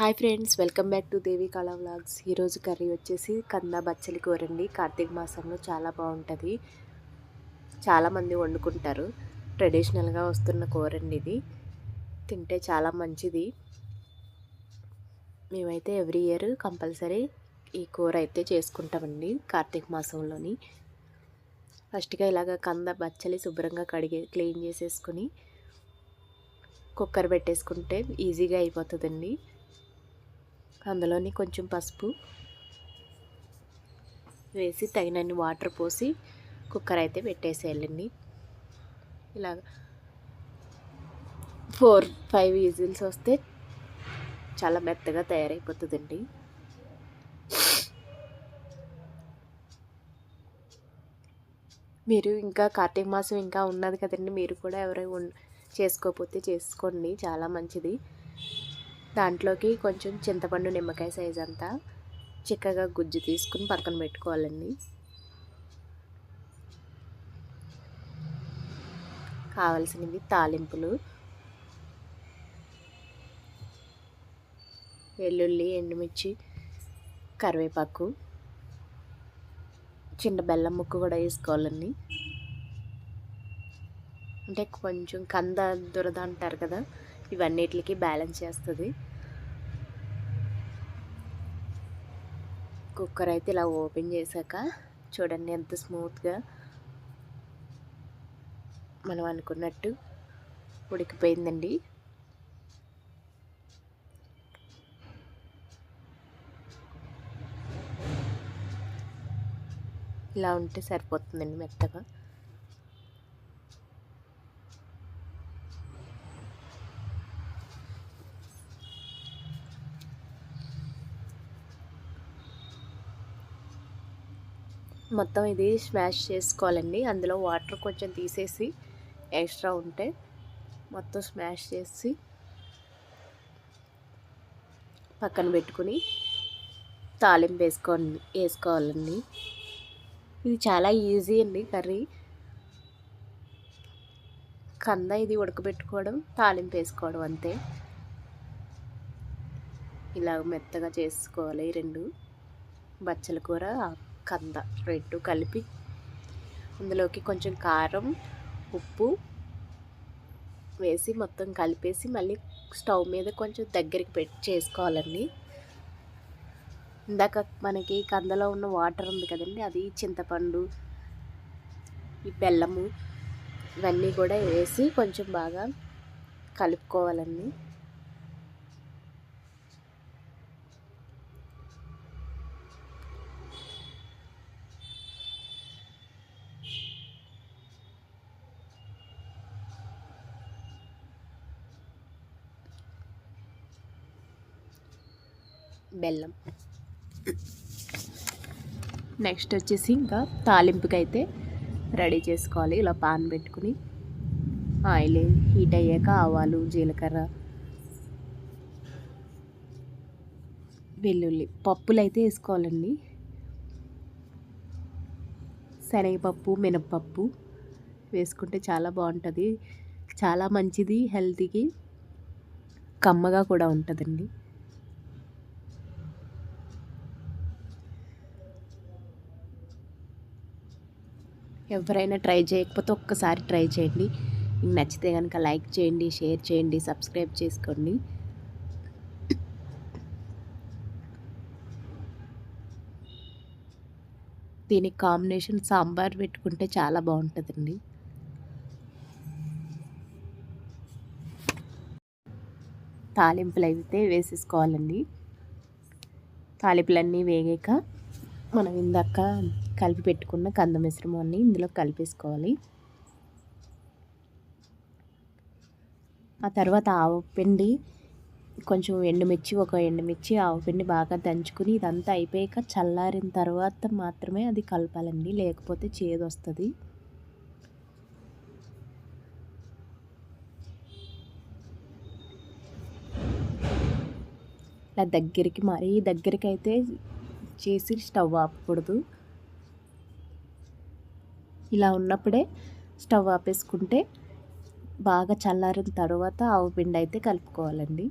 Hi friends welcome back to Devi Kala vlogs. ఈరోజు curry వచ్చేసి కంద బచ్చలి కూర అండి కార్తీక మాసంలో చాలా బాగుంటుంది. చాలామంది వండుకుంటారు. ట్రెడిషనల్గా వస్తున్న కూర అండి ఇది. తింటే చాలా మంచిది. మేమైతే ఎవ్రీ ఇయర్ కంపల్సరీ ఈ కూర అయితే చేసుకుంటామండి కార్తీక మాసంలోని. ఫస్ట్గా ఇలాగ కంద బచ్చలి శుభ్రంగా కడిగే క్లీన్ చేసేసుకుని కుక్కర్ పెట్టేసుకుంటే ఈజీగా అయిపోతుందండి. అందులోని కొంచెం పసుపు వేసి తగినన్ని వాటర్ పోసి కుక్కర్ అయితే పెట్టేసేయాలండి ఇలా ఫోర్ ఫైవ్ విజిల్స్ వస్తే చాలా మెత్తగా తయారైపోతుందండి. మీరు ఇంకా కార్తీక మాసం ఇంకా ఉన్నది కదండి మీరు కూడా ఎవరై చేసుకోకపోతే చేసుకోండి చాలా మంచిది. దాంట్లోకి కొంచెం చింతపండు నిమ్మకాయ సైజ్ అంతా చిక్కగా గుజ్జు తీసుకుని పక్కన పెట్టుకోవాలండి. కావలసినవి తాలింపులు వెల్లుల్లి ఎండుమిర్చి కరివేపాకు చిన్న బెల్లం ముక్క కూడా వేసుకోవాలండి. అంటే కొంచెం కంద దురద అంటారు కదా ఇవన్నిటికి బ్యాలెన్స్ చేస్తుంది. కుక్కర్ అయితే ఇలా ఓపెన్ చేశాక చూడండి ఎంత స్మూత్గా మనం అనుకున్నట్టు ఉడికిపోయిందండి. ఇలా ఉంటే సరిపోతుందండి మెత్తగా. మొత్తం ఇది స్మాష్ చేసుకోవాలండి. అందులో వాటర్ కొంచెం తీసేసి ఎక్స్ట్రా ఉంటే మొత్తం స్మాష్ చేసి పక్కన పెట్టుకుని తాలింపు వేసుకోండి వేసుకోవాలండి. ఇది చాలా ఈజీ అండి కర్రీ. కంద ఇది ఉడకబెట్టుకోవడం తాలింపు వేసుకోవడం అంతే. ఇలా మెత్తగా చేసుకోవాలి రెండు. బచ్చల కూర కంద రెండు కలిపి అందులోకి కొంచెం కారం ఉప్పు వేసి మొత్తం కలిపేసి మళ్ళీ స్టవ్ మీద కొంచెం దగ్గరికి పెట్టి చేసుకోవాలండి. ఇందాక మనకి కందలో ఉన్న వాటర్ ఉంది కదండి అది చింతపండు ఈ బెల్లము ఇవన్నీ కూడా వేసి కొంచెం బాగా కలుపుకోవాలండి. బెల్లం. నెక్స్ట్ వచ్చేసి ఇంకా తాలింపుకి అయితే రెడీ చేసుకోవాలి. ఇలా పాన్ పెట్టుకుని ఆయిల్ హీట్ అయ్యాక ఆవాలు జీలకర్ర వెల్లుల్లి పప్పులు అయితే వేసుకోవాలండి. శనగపప్పు మినప్పప్పు వేసుకుంటే చాలా బాగుంటుంది. చాలా మంచిది హెల్తీకి కమ్మగా కూడా ఉంటుందండి. ఎవరైనా ట్రై చేయకపోతే ఒక్కసారి ట్రై చేయండి. మీకు నచ్చితే కనుక లైక్ చేయండి షేర్ చేయండి సబ్స్క్రైబ్ చేసుకోండి. దీనికి కాంబినేషన్ సాంబార్ పెట్టుకుంటే చాలా బాగుంటుందండి. తాలింపులు అయితే వేసేసుకోవాలండి. తాలింపులన్నీ వేగాక మనం ఇందాక కలిపి పెట్టుకున్న కంద మిశ్రమాన్ని ఇందులో కలిపేసుకోవాలి. ఆ తర్వాత ఆవు పిండి కొంచెం ఎండుమిర్చి ఒక ఎండుమిర్చి ఆవు పిండి బాగా దంచుకుని ఇదంతా అయిపోయాక చల్లారిన తర్వాత మాత్రమే అది కలపాలండి. లేకపోతే చేదు వస్తుంది ఇలా దగ్గరికి మరీ దగ్గరికి అయితే చేసి స్టవ్ ఆపకూడదు. ఇలా ఉన్నప్పుడే స్టవ్ ఆపేసుకుంటే బాగా చల్లారిన తర్వాత ఆవు పిండి అయితే కలుపుకోవాలండి.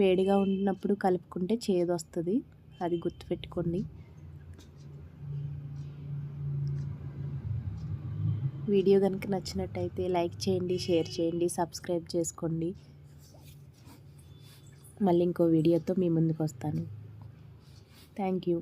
వేడిగా ఉన్నప్పుడు కలుపుకుంటే చేదు వస్తుంది అది గుర్తుపెట్టుకోండి. వీడియో కనుక నచ్చినట్టయితే లైక్ చేయండి షేర్ చేయండి సబ్స్క్రైబ్ చేసుకోండి. మళ్ళీ ఇంకో వీడియోతో మీ ముందుకు వస్తాను. Thank you.